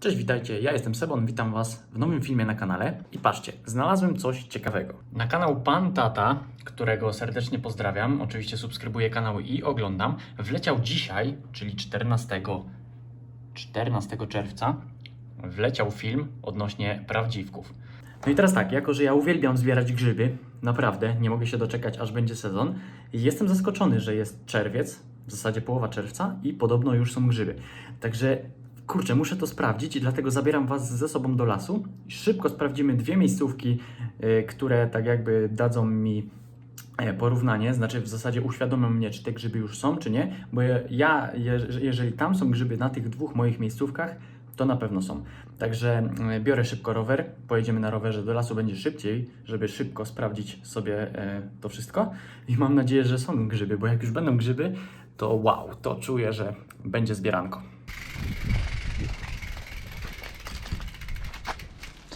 Cześć, witajcie, ja jestem Sebon, witam Was w nowym filmie na kanale. I patrzcie, znalazłem coś ciekawego. Na kanał Pan Tata, którego serdecznie pozdrawiam, oczywiście subskrybuję kanały i oglądam, wleciał dzisiaj, czyli 14, 14 czerwca, wleciał film odnośnie prawdziwków. No i teraz tak, jako że ja uwielbiam zbierać grzyby, naprawdę nie mogę się doczekać, aż będzie sezon. Jestem zaskoczony, że jest czerwiec, w zasadzie połowa czerwca i podobno już są grzyby. Także kurczę, muszę to sprawdzić i dlatego zabieram Was ze sobą do lasu. Szybko sprawdzimy dwie miejscówki, y, które tak jakby dadzą mi e, porównanie, znaczy w zasadzie uświadomią mnie, czy te grzyby już są, czy nie, bo ja, je- jeżeli tam są grzyby na tych dwóch moich miejscówkach, to na pewno są. Także e, biorę szybko rower, pojedziemy na rowerze do lasu, będzie szybciej, żeby szybko sprawdzić sobie e, to wszystko i mam nadzieję, że są grzyby, bo jak już będą grzyby, to wow, to czuję, że będzie zbieranko.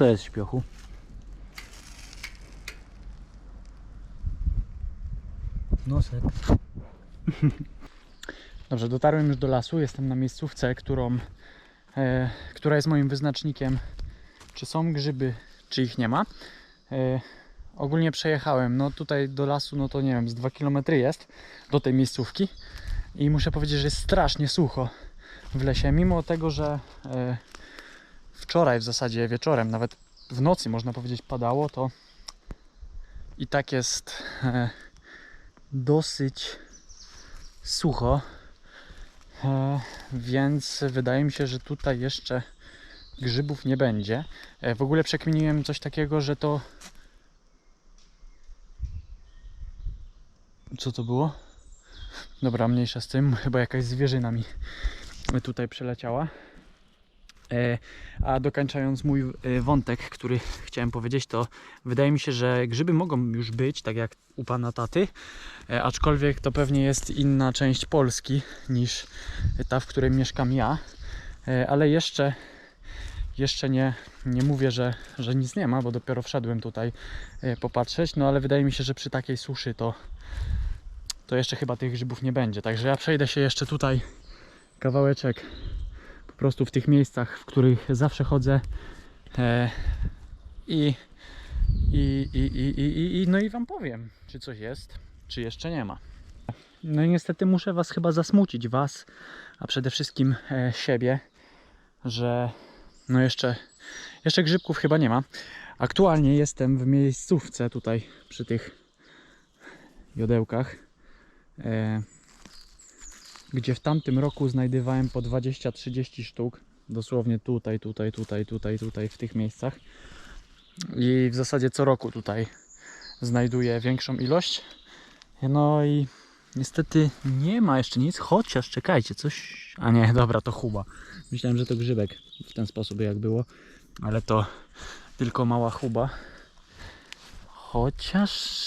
Co jest śpiochu? Nosek. Dobrze, dotarłem już do lasu. Jestem na miejscówce, którą, e, która jest moim wyznacznikiem, czy są grzyby, czy ich nie ma. E, ogólnie przejechałem. No tutaj do lasu, no to nie wiem, z 2 km jest do tej miejscówki. I muszę powiedzieć, że jest strasznie sucho w lesie. Mimo tego, że e, wczoraj w zasadzie wieczorem, nawet w nocy można powiedzieć padało, to i tak jest e, dosyć sucho. E, więc wydaje mi się, że tutaj jeszcze grzybów nie będzie. E, w ogóle przekminiłem coś takiego, że to. Co to było? Dobra, mniejsza z tym, chyba jakaś zwierzyna mi tutaj przeleciała. E, A dokończając mój e, wątek, który chciałem powiedzieć, to wydaje mi się, że grzyby mogą już być, tak jak u pana taty, e, aczkolwiek to pewnie jest inna część Polski niż ta, w której mieszkam ja, ale jeszcze, jeszcze nie, nie mówię, że, że nic nie ma, bo dopiero wszedłem tutaj popatrzeć, no ale wydaje mi się, że przy takiej suszy to, to jeszcze chyba tych grzybów nie będzie, także ja przejdę się jeszcze tutaj kawałeczek po prostu w tych miejscach, w których zawsze chodzę e, i, i, i, i, i, i, no i wam powiem, czy coś jest, czy jeszcze nie ma. No i niestety muszę was chyba zasmucić, was, a przede wszystkim e, siebie, że no jeszcze, jeszcze grzybków chyba nie ma. Aktualnie jestem w miejscówce tutaj przy tych jodełkach, e, gdzie w tamtym roku znajdowałem po 20-30 sztuk. Dosłownie tutaj, tutaj, tutaj, tutaj, tutaj, w tych miejscach. I w zasadzie co roku tutaj znajduję większą ilość. No i niestety nie ma jeszcze nic, chociaż czekajcie, coś. A nie, dobra, to chuba. Myślałem, że to grzybek w ten sposób jak było, ale to tylko mała chuba. Chociaż.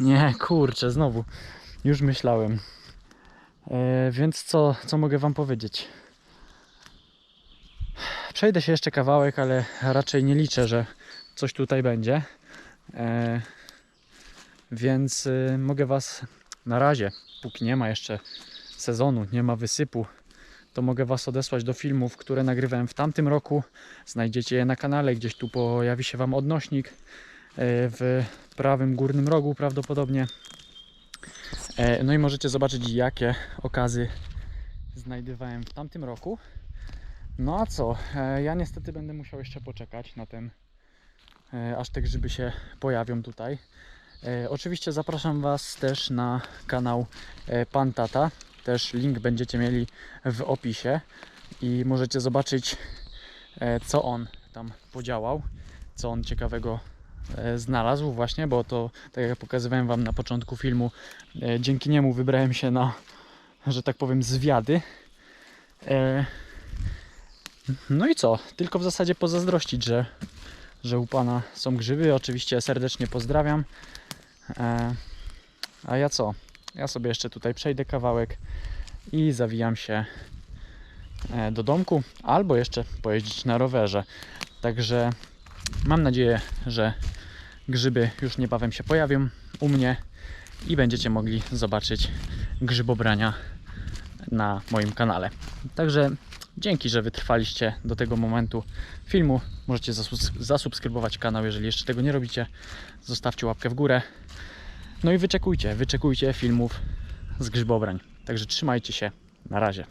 Nie, kurczę, znowu. Już myślałem. E, więc co, co mogę Wam powiedzieć? Przejdę się jeszcze kawałek, ale raczej nie liczę, że coś tutaj będzie. E, więc y, mogę Was na razie, póki nie ma jeszcze sezonu, nie ma wysypu, to mogę Was odesłać do filmów, które nagrywałem w tamtym roku. Znajdziecie je na kanale, gdzieś tu pojawi się Wam odnośnik e, w prawym górnym rogu prawdopodobnie. E, No i możecie zobaczyć, jakie okazy znajdowałem w tamtym roku. No a co? E, Ja niestety będę musiał jeszcze poczekać na ten, e, aż te grzyby się pojawią tutaj. Oczywiście zapraszam Was też na kanał Pan Tata. Też link będziecie mieli w opisie i możecie zobaczyć, co on tam podziałał, co on ciekawego znalazł właśnie, bo to, tak jak pokazywałem Wam na początku filmu, e, dzięki niemu wybrałem się na, że tak powiem, zwiady. E, No i co? Tylko w zasadzie pozazdrościć, że, że u Pana są grzyby. Oczywiście serdecznie pozdrawiam. E, A ja co? Ja sobie jeszcze tutaj przejdę kawałek i zawijam się e, do domku, albo jeszcze pojeździć na rowerze. Także mam nadzieję, że grzyby już niebawem się pojawią u mnie i będziecie mogli zobaczyć grzybobrania na moim kanale. Także Dzięki, że wytrwaliście do tego momentu filmu. Możecie zasubskrybować kanał, jeżeli jeszcze tego nie robicie. Zostawcie łapkę w górę. No i wyczekujcie, wyczekujcie filmów z grzybobrań. Także trzymajcie się. Na razie.